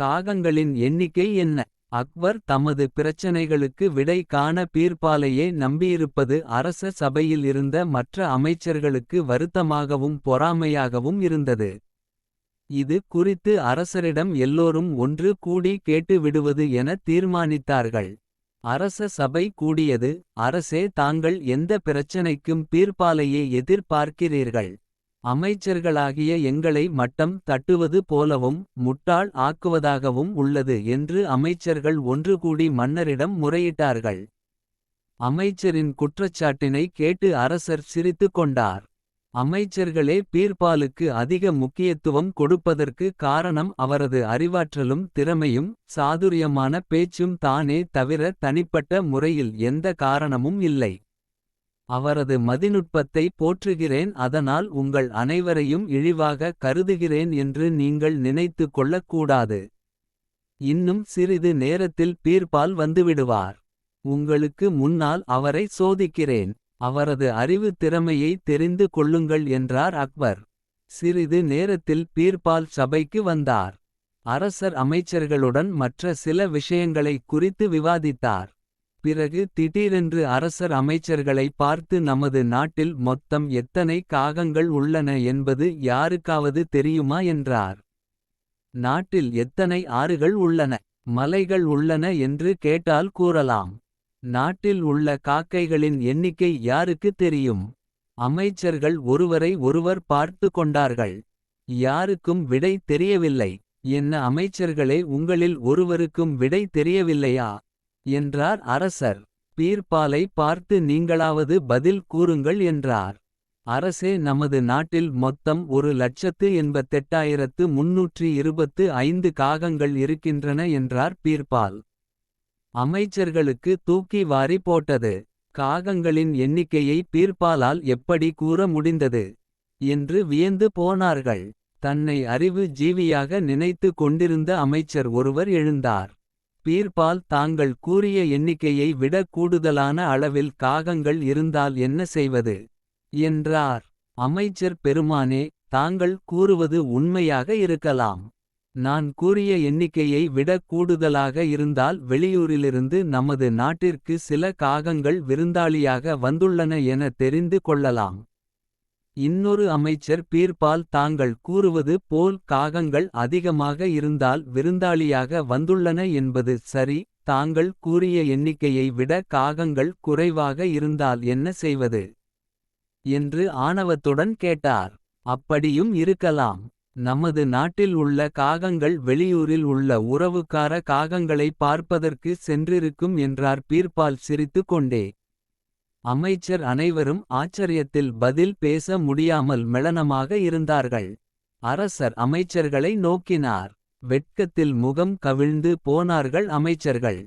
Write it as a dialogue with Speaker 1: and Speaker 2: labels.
Speaker 1: காகங்களின் எண்ணிக்கை என்ன அக்பர் தமது பிரச்சனைகளுக்கு விடை காண பீர்பாலையே நம்பியிருப்பது அரச சபையில் இருந்த மற்ற அமைச்சர்களுக்கு வருத்தமாகவும் பொறாமையாகவும் இருந்தது. இது குறித்து அரசரிடம் எல்லோரும் ஒன்று கூடி கேட்டு விடுவது என தீர்மானித்தார்கள். அரச சபை கூடியது அரசே தாங்கள் எந்த பிரச்சனைக்கும் பீர்பாலையே எதிர்பார்க்கிறீர்கள். அமைச்சர்களாகிய எங்களை மட்டம் தட்டுவது போலவும் முட்டாள் ஆக்குவதாகவும் உள்ளது என்று அமைச்சர்கள் ஒன்றுகூடி மன்னரிடம் முறையிட்டார்கள். அமைச்சரின் குற்றச்சாட்டினை கேட்டு அரசர் சிரித்துக் கொண்டார். அமைச்சர்களே பீர்பாலுக்கு அதிக முக்கியத்துவம் கொடுப்பதற்கு காரணம் அவரது அறிவாற்றலும் திறமையும் சாதுரியமான பேச்சும் தானே தவிர தனிப்பட்ட முறையில் எந்த காரணமும் இல்லை. அவரது மதிநுட்பத்தை போற்றுகிறேன் அதனால் உங்கள் அனைவரையும் இழிவாக கருதுகிறேன் என்று நீங்கள் நினைத்து கொள்ளக்கூடாது. இன்னும் சிறிது நேரத்தில் பீர்பால் வந்துவிடுவார். உங்களுக்கு முன்னால் அவரை சோதிக்கிறேன். அவரது அறிவு திறமையை தெரிந்து கொள்ளுங்கள் என்றார் அக்பர். சிறிது நேரத்தில் பீர்பால் சபைக்கு வந்தார். அரசர் அமைச்சர்களுடன் மற்ற சில விஷயங்களை குறித்து விவாதித்தார். பிறகு திடீரென்று அரசர் அமைச்சர்களை பார்த்து நமது நாட்டில் மொத்தம் எத்தனை காகங்கள் உள்ளன என்பது யாருக்காவது தெரியுமா என்றார். நாட்டில் எத்தனை ஆறுகள் உள்ளன மலைகள் உள்ளன என்று கேட்டால் கூறலாம். நாட்டில் உள்ள காக்கைகளின் எண்ணிக்கை யாருக்கு தெரியும். அமைச்சர்கள் ஒருவரை ஒருவர் பார்த்து கொண்டார்கள். யாருக்கும் விடை தெரியவில்லை. என்ன அமைச்சர்களே உங்களில் ஒருவருக்கும் விடை தெரியவில்லையா. என்றார் அரசர் பீர்பாலை பார்த்து நீங்களாவது பதில் கூறுங்கள் என்றார். அரசே நமது நாட்டில் மொத்தம் ஒரு லட்சத்து எண்பத்தெட்டாயிரத்து முன்னூற்றி இருபத்து ஐந்து காகங்கள் இருக்கின்றன என்றார் பீர்பால். அமைச்சர்களுக்கு தூக்கி வாரி போட்டது. காகங்களின் எண்ணிக்கையை பீர்பாலால் எப்படி கூற முடிந்தது. என்று வியந்து போனார்கள். தன்னை அறிவு ஜீவியாக நினைத்து கொண்டிருந்த அமைச்சர் ஒருவர் எழுந்தார். பீர்பால் தாங்கள் கூறிய எண்ணிக்கையை விட கூடுதலான அளவில் காகங்கள் இருந்தால் என்ன செய்வது. என்றார் அமைச்சர் பெருமானே தாங்கள் கூறுவது உண்மையாக இருக்கலாம். நான் கூறிய எண்ணிக்கையை விட கூடுதலாக இருந்தால் வெளியூரிலிருந்து நமது நாட்டிற்கு சில காகங்கள் விருந்தாளியாக வந்துள்ளன என தெரிந்து கொள்ளலாம். இன்னொரு அமைச்சர் பீர்பால் தாங்கள் கூறுவது போல் காகங்கள் அதிகமாக இருந்தால் விருந்தாளியாக வந்துள்ளன என்பது சரி தாங்கள் கூறிய எண்ணிக்கையை விட காகங்கள் குறைவாக இருந்தால் என்ன செய்வது. என்று ஆணவத்துடன் கேட்டார் அப்படியும் இருக்கலாம். நமது நாட்டில் உள்ள காகங்கள் வெளியூரில் உள்ள உறவுக்கார காகங்களை பார்ப்பதற்கு சென்றிருக்கும் என்றார் பீர்பால் சிரித்துக் கொண்டே. அமைச்சர் அனைவரும் ஆச்சரியத்தில் பதில் பேச முடியாமல் மெளனமாக இருந்தார்கள். அரசர் அமைச்சர்களை நோக்கினார். வெட்கத்தில் முகம் கவிழ்ந்து போனார்கள் அமைச்சர்கள்.